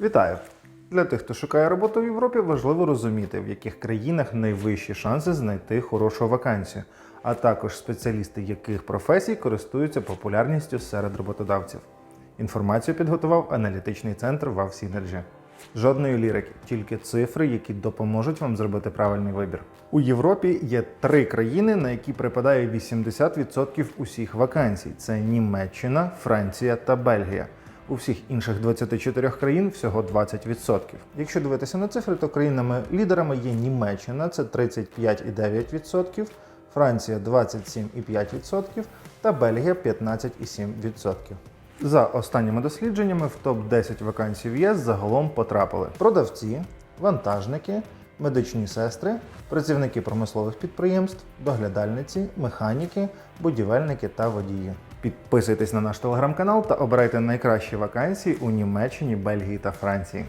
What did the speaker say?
Вітаю! Для тих, хто шукає роботу в Європі, важливо розуміти, в яких країнах найвищі шанси знайти хорошу вакансію, а також спеціалісти яких професій користуються популярністю серед роботодавців. Інформацію підготував аналітичний центр Synergy. Жодної лірики, тільки цифри, які допоможуть вам зробити правильний вибір. У Європі є три країни, на які припадає 80% усіх вакансій: це Німеччина, Франція та Бельгія. У всіх інших 24 країн всього 20%. Якщо дивитися на цифри, то країнами-лідерами є Німеччина, це 35,9%, Франція 27,5% та Бельгія 15,7%. За останніми дослідженнями в топ-10 вакансій в ЄС загалом потрапили продавці, вантажники, медичні сестри, працівники промислових підприємств, доглядальниці, механіки, будівельники та водії. Підписуйтесь на наш телеграм-канал та обирайте найкращі вакансії у Німеччині, Бельгії та Франції.